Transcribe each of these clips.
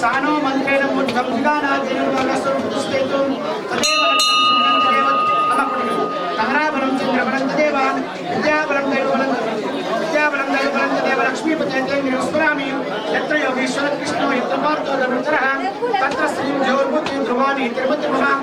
సానో మంత్రేణ మూర్ధంగా నా దేవుడు పుస్తకం కమరాబలం చంద్రబలం దేవాన్ విద్యాబలం దైవబలం విద్యాబలం దైవబలం దేవ లక్ష్మీపతేంద్ర స్మరామి ఎత్ర యోగేశ్వర కృష్ణో ఎత్ర పార్థో తత్ర శ్రీ జ్యోర్భుతి ధ్రువాణి తిరుపతి మహాం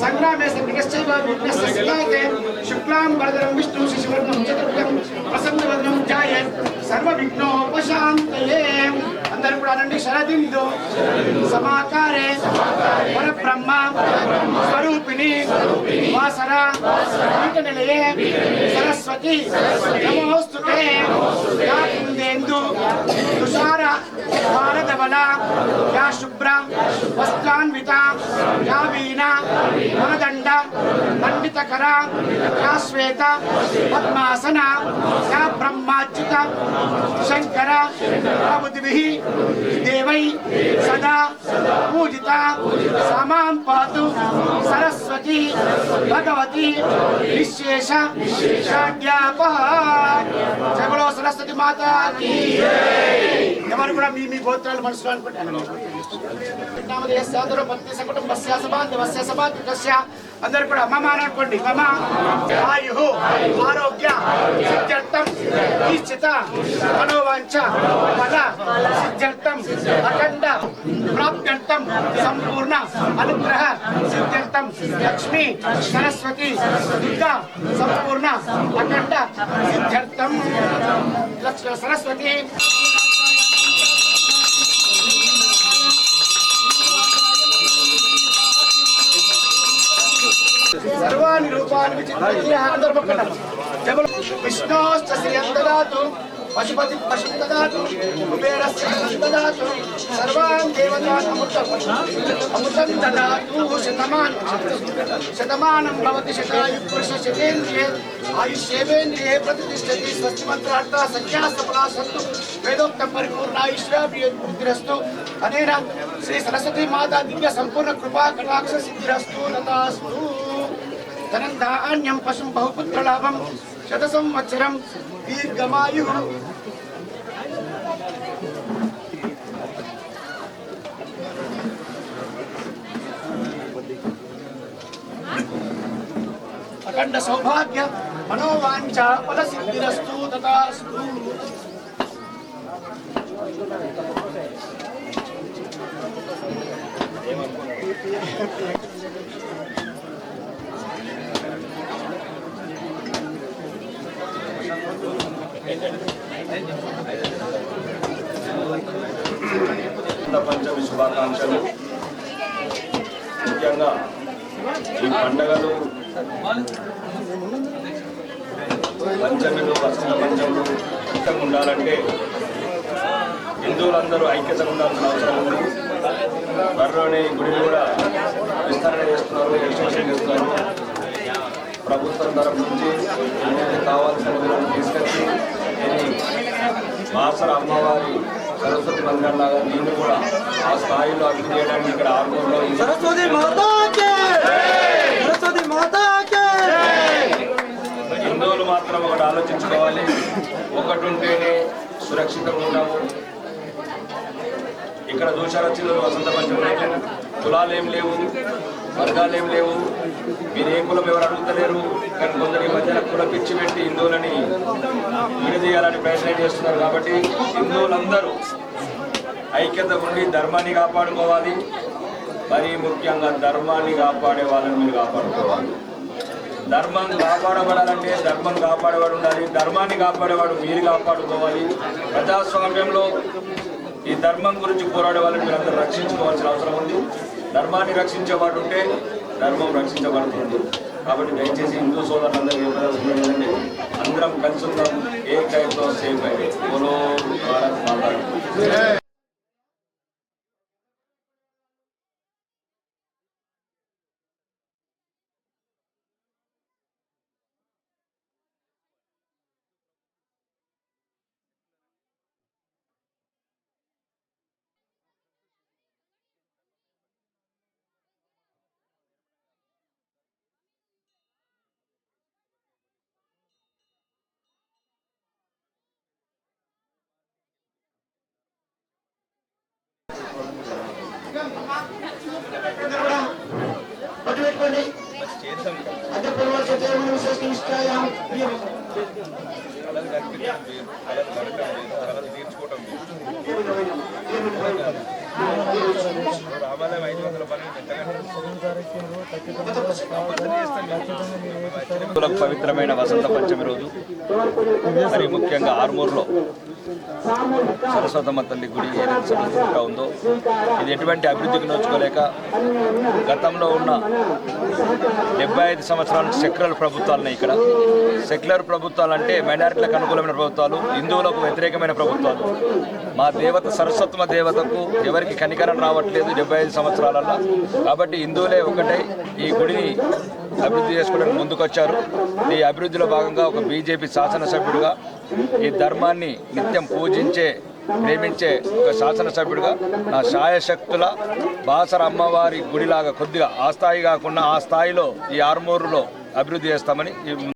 సంగ్రామే సంగ్రశ్చైవ విఘ్నస్య శిలాయతే శుక్లాం వరదరం విష్ణు శిశువర్ణం చతుర్భుజం ప్రసన్నవదనం ధ్యాయ సర్వ విఘ్నోపశాంతయే అందరూ కూడా అనండి శరదిందు. సమాకారే పరబ్రహ్మ స్వరూపిణి వాసర నిలయే సరస్వతి నమోస్తుతే యా కుందేందు తుషార భారదవల యా శుభ్ర వస్త్రాన్విత యా వీణ ना పండితకర యా శ్వేత పద్మాసన యా బ్రహ్మాచ్యుత శంకర ప్రభుదిభిః దేవై సదా పూజిత సమాం పాతు సరస్వతి భగవతి విశేష షాఢ్యాపహ జగలో సరస్వతి మాత ఎవరు కూడా మీ మీ గోత్రాలు మనసులో అనుకుంటాను నామధేయస్య అందరూ భక్తి సకుటుంబస్య సబాంధవస్య సబాంధికస్య అందరు కూడా మమ అని అనుకోండి. మమ ఆయు ఆరోగ్య సిద్ధ్యర్థం ఈశ్చిత మనోవాంఛ ఫల సిద్ధ్యర్థం అఖండ ప్రాప్త్యర్థం సంపూర్ణ అనుగ్రహ సిద్ధ్యర్థం లక్ష్మి సరస్వతి దుర్గా సంపూర్ణ అఖండ సిద్ధ్యర్థం. లక్ష్మి సరస్వతి. సర్వాణి రూపాన్ని విచిత్య అందరూ విష్ణోశ్చ శ్రియం దదాతు పశుపతి పశుం దదాతు కుబేరస్య దదాతు సర్వాన్ దేవతాన్ అమృతం అమృతం దదాతు శతమాన్ శతమానం భవతి శతాయు పురుష శతేంద్రియే ఆయుష్యేంద్రియే ప్రతిష్టతి స్వస్తిమంత్రార్థ సంఖ్యాస్తఫలా సంతు వేదోక్త పరిపూర్ణాయుష్యాభివృద్ధిరస్తు అనేన శ్రీ సరస్వతి మాతా దివ్య సంపూర్ణ కృపా కటాక్ష సిద్ధిరస్తు నతాస్తు ధనంధాన్యం పశుం బహుపుత్రలాభం శత సంవత్సరం దీర్ఘమాయు అఖండ సౌభాగ్య మనోవాంఛ ఫల సిద్ధిరస్తు తథాస్తు వసంత పంచమి శుభాకాంక్షలు. ముఖ్యంగా ఈ పండగలు పంచమిలు వసంత పంచములు ఐక్యంగా ఉండాలంటే హిందువులందరూ ఐక్యతగా ఉండాల్సిన అవసరం ఉంది. త్వరలోనే గుడిని కూడా విస్తరణ చేస్తున్నారు ఎక్స్టెన్షన్ చేస్తున్నారు. ప్రభుత్వం తరఫు నుంచి కావాల్సిన కావాల్సినవి తీసుకొచ్చి మాసర అమ్మవారి సరస్వతి మందిరం నేను కూడా ఆ స్థాయిలో అభివృద్ధి చేయడానికి ఇక్కడ ఆర్మూర్లో సరస్వతి సరస్వతి హిందువులు మాత్రం ఒకటి ఆలోచించుకోవాలి. ఒకటి ఉంటేనే సురక్షితంగా ఉండవు. ఇక్కడ దోషారచనలు వసంత పంచమ కులాలు ఏం లేవు. వర్గాలు ఏం లేవు. మీరు ఏ కులం ఎవరు అడుగుతలేరు. కానీ కొందరు ఈ మధ్యన కుల పిచ్చి పెట్టి హిందువులని విడదీయాలని ప్రయత్నం చేస్తున్నారు కాబట్టి హిందువులందరూ ఐక్యత ఉండి ధర్మాన్ని కాపాడుకోవాలి. మరీ ముఖ్యంగా ధర్మాన్ని కాపాడే వాళ్ళని మీరు కాపాడుకోవాలి. ధర్మం కాపాడబడాలంటే ధర్మం కాపాడేవాడు ఉండాలి. ధర్మాన్ని కాపాడేవాడు మీరు కాపాడుకోవాలి. ప్రజాస్వామ్యంలో ఈ ధర్మం గురించి పోరాడే వాళ్ళని మీరు అందరూ రక్షించుకోవాల్సిన అవసరం ఉంది. ధర్మాన్ని రక్షించేవాడు ఉంటే ధర్మం రక్షించబడుతుంది. కాబట్టి దయచేసి హిందూ సోదరులందరూ ఏమైనా అందరం కలిసి ఉన్నాం ఏ కైతో సేఫ్ అయ్యి బోలో మాతా కీ. పట్టు పెట్టుకోండి విశేషిస్తాయా పొలవారు సత్యమైన విశేషిష్టాయాం హిందువులకు పవిత్రమైన వసంత పంచమి రోజు మరి ముఖ్యంగా ఆర్మూర్లో సరస్వతమ్మ తల్లి గుడి ఏదైతే సమర్పించుకుంటా ఉందో ఇది ఎటువంటి అభివృద్ధికి నోచుకోలేక గతంలో ఉన్న డెబ్బై ఐదు సంవత్సరాల నుంచి సెక్యులర్ ప్రభుత్వాలున్నాయి ఇక్కడ. సెక్యులర్ ప్రభుత్వాలు అంటే మైనారిటీలకు అనుకూలమైన ప్రభుత్వాలు హిందువులకు వ్యతిరేకమైన ప్రభుత్వాలు. మా దేవత సరస్వతమ దేవతకు ఎవరికి కనికరం రావట్లేదు డెబ్బై ఐదు సంవత్సరాలలో కాబట్టి హిందువులే ఒకటై ఈ గుడిని అభివృద్ధి చేసుకోవడానికి ముందుకొచ్చారు. ఈ అభివృద్ధిలో భాగంగా ఒక బీజేపీ శాసనసభ్యుడిగా ఈ ధర్మాన్ని నిత్యం పూజించే ప్రేమించే ఒక శాసనసభ్యుడిగా నా శాయశక్తుల బాసర అమ్మవారి గుడిలాగా కొద్దిగా ఆ స్థాయి కాకుండా ఆ స్థాయిలో ఈ ఆర్మూరులో అభివృద్ధి చేస్తామని